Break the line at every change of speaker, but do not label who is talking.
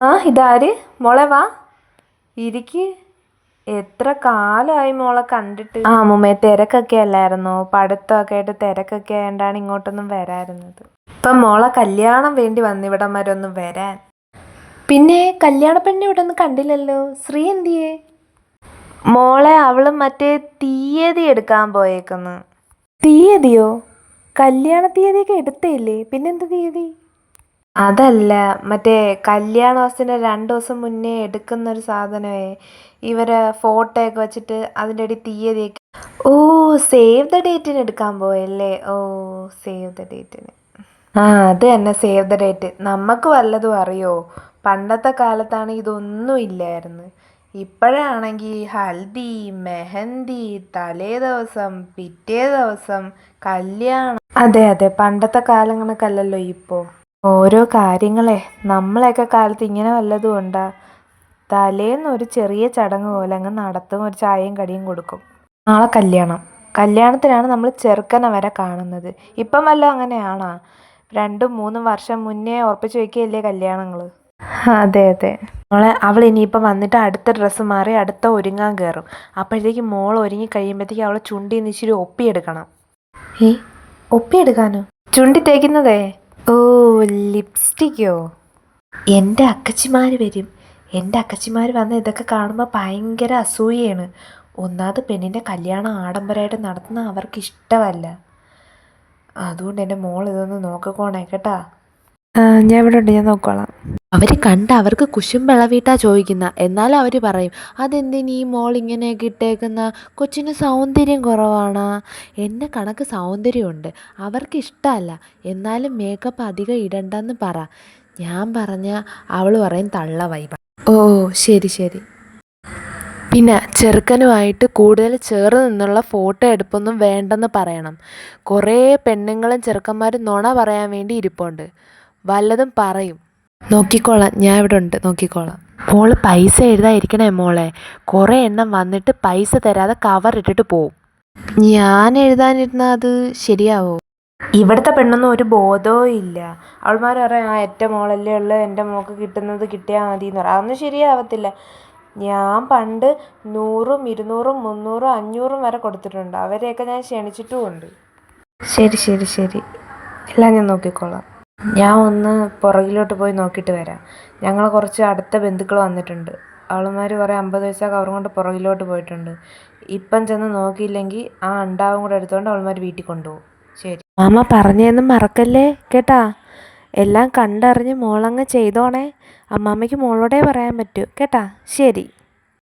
ആ ഇതാര്? മോളെ വാ. ഇരിക്ക്. എത്ര കാലമായി മോളെ കണ്ടിട്ട്? ആ മുമ്മേ തിരക്കൊക്കെ അല്ലായിരുന്നു. പഠിത്തമൊക്കെ ആയിട്ട് തിരക്കൊക്കെ ആയതുകൊണ്ടാണ് ഇങ്ങോട്ടൊന്നും വരാറുന്നത് ഇപ്പം മോളെ കല്യാണം വേണ്ടി വന്നിവിടം വരെ ഒന്ന് വരാൻ. പിന്നെ കല്യാണ പെണ്ണെ ഇവിടെ ഒന്നും കണ്ടില്ലല്ലോ. ശ്രീ എന്തിയേ? മോളെ അവൾ മറ്റേ തീയതി എടുക്കാൻ പോയേക്കുന്നു. തീയതിയോ? കല്യാണ തീയതിയൊക്കെ എടുത്തില്ലേ പിന്നെന്ത് തീയതി? അതല്ല മറ്റേ കല്യാണ ദിവസത്തിന് രണ്ട് ദിവസം മുന്നേ എടുക്കുന്ന ഒരു സാധനമേ. ഇവരെ ഫോട്ടോ ഒക്കെ വെച്ചിട്ട് അതിന്റെ അടി തീയതിയൊക്കെ ഓ സേവ് ദ ഡേറ്റിന് എടുക്കാൻ പോയല്ലേ? ഓ സേവ് ദ ഡേറ്റിന് ആ അത് തന്നെ സേവ് ദ ഡേറ്റ് നമുക്ക് വല്ലതും അറിയോ? പണ്ടത്തെ കാലത്താണ് ഇതൊന്നും ഇല്ലായിരുന്നു. ഇപ്പോഴാണെങ്കിൽ ഹൽദി മെഹന്തി തലേ ദിവസം പിറ്റേ ദിവസം കല്യാണം അതെ അതെ പണ്ടത്തെ കാലങ്ങൾക്കല്ലല്ലോ ഇപ്പോൾ ഓരോ കാര്യങ്ങളെ നമ്മളെയൊക്കെ കാലത്ത് ഇങ്ങനെ വല്ലതും ഉണ്ടാ? തലേന്ന് ഒരു ചെറിയ ചടങ്ങ് പോലെ അങ്ങ് നടത്തും ഒരു ചായയും കടിയും കൊടുക്കും. നാളെ കല്യാണം. കല്യാണത്തിനാണ് നമ്മൾ ചെറുക്കനെ വരെ കാണുന്നത്. ഇപ്പം വല്ലതും അങ്ങനെയാണോ? രണ്ടും മൂന്നും വർഷം മുന്നേ ഉറപ്പിച്ചു വെക്കുകയല്ലേ കല്യാണങ്ങൾ അതെ അതെ. മോളെ അവൾ ഇനിയിപ്പം വന്നിട്ട് അടുത്ത ഡ്രസ്സ് മാറി അടുത്ത ഒരുങ്ങാൻ കയറും. അപ്പോഴത്തേക്കും മോൾ ഒരുങ്ങി കഴിയുമ്പോഴത്തേക്കും അവളെ ചുണ്ടി നിശ്ചിരി ഒപ്പിയെടുക്കണം. ഏ? ഒപ്പിയെടുക്കാനോ? ചുണ്ടി തേക്കുന്നതേ ഓ ലിപ്സ്റ്റിക്കോ? എന്റെ അക്കച്ചിമാർ വരും. എന്റെ അക്കച്ചിമാർ വന്ന് ഇതൊക്കെ കാണുമ്പോൾ ഭയങ്കര അസൂയയാണ്. ഒന്നാമത് പെണ്ണിന്റെ കല്യാണം ആഡംബരമായിട്ട് നടത്തുന്ന അവർക്ക് ഇഷ്ടമല്ല അതുകൊണ്ട് എന്റെ മോൾ ഇതൊന്ന് നോക്കിക്കോണേ കേട്ടാ. ഞാൻ ഇവിടെ ഉണ്ട്. ഞാൻ നോക്കോളാം.
അവർ കണ്ട അവർക്ക് കുശുമ്പിളവിയിട്ടാ ചോദിക്കുന്ന. എന്നാൽ അവർ പറയും അതെന്തിന് ഈ മോൾ ഇങ്ങനെയൊക്കെ ഇട്ടേക്കുന്ന? കൊച്ചിന് സൗന്ദര്യം കുറവാണ്. എന്നെ കണക്ക് സൗന്ദര്യമുണ്ട്. അവർക്ക് ഇഷ്ടമല്ല എന്നാലും മേക്കപ്പ് അധികം ഇടണ്ടെന്ന് പറ. ഞാൻ പറഞ്ഞ അവൾ പറയും തള്ള വൈബ
ഓ ശരി ശരി.
പിന്നെ ചെറുക്കനുമായിട്ട് കൂടുതൽ ചേർന്ന് നിന്നുള്ള ഫോട്ടോ എടുപ്പൊന്നും വേണ്ടെന്ന് പറയണം. കുറേ പെണ്ണുങ്ങളും ചെറുക്കന്മാരും നുണ പറയാൻ വേണ്ടി ഇരിപ്പുണ്ട്. വല്ലതും പറയും. നോക്കിക്കോളാം. ഞാൻ ഇവിടെ ഉണ്ട്. നോക്കിക്കോളാം. മോൾ പൈസ എഴുതാതിരിക്കണേ മോളെ. കുറേ എണ്ണം വന്നിട്ട് പൈസ തരാതെ കവർ ഇട്ടിട്ട് പോവും. ഞാൻ എഴുതാനിരുന്നാൽ അത് ശരിയാവോ?
ഇവിടുത്തെ പെണ്ണൊന്നും ഒരു ബോധവും ഇല്ല. അവൾമാർ പറയാം ആ എന്റെ മോളല്ലേ ഉള്ളത് എന്റെ മോൾക്ക് കിട്ടുന്നത് കിട്ടിയാൽ മതി എന്ന് പറയാം. അതൊന്നും ശരിയാവത്തില്ല. ഞാൻ പണ്ട് നൂറും ഇരുന്നൂറും മുന്നൂറും അഞ്ഞൂറും വരെ കൊടുത്തിട്ടുണ്ട്. അവരെയൊക്കെ ഞാൻ ക്ഷണിച്ചിട്ടുമുണ്ട്. ശരി ശരി ശരി. എല്ലാം ഞാൻ നോക്കിക്കോളാം. ഞാൻ ഒന്ന് പുറകിലോട്ട് പോയി നോക്കിയിട്ട് വരാം. ഞങ്ങൾ കുറച്ച് അടുത്ത ബന്ധുക്കൾ വന്നിട്ടുണ്ട്. അവളുമാർ കുറേ അമ്പത് പൈസ കവറും കൊണ്ട് പുറകിലോട്ട് പോയിട്ടുണ്ട്. ഇപ്പം ചെന്ന് നോക്കിയില്ലെങ്കിൽ ആ അണ്ടാവും കൂടെ എടുത്തുകൊണ്ട് അവളുമാർ വീട്ടിൽ കൊണ്ടുപോകും. ശരി. മാമ പറഞ്ഞതൊന്നും മറക്കല്ലേ? കേട്ടാ? എല്ലാം കണ്ടറിഞ്ഞ് മോളങ്ങ് ചെയ്തോണേ. അമ്മാമ്മയ്ക്ക് മോളോടേ പറയാൻ പറ്റൂ. കേട്ടാ? ശരി.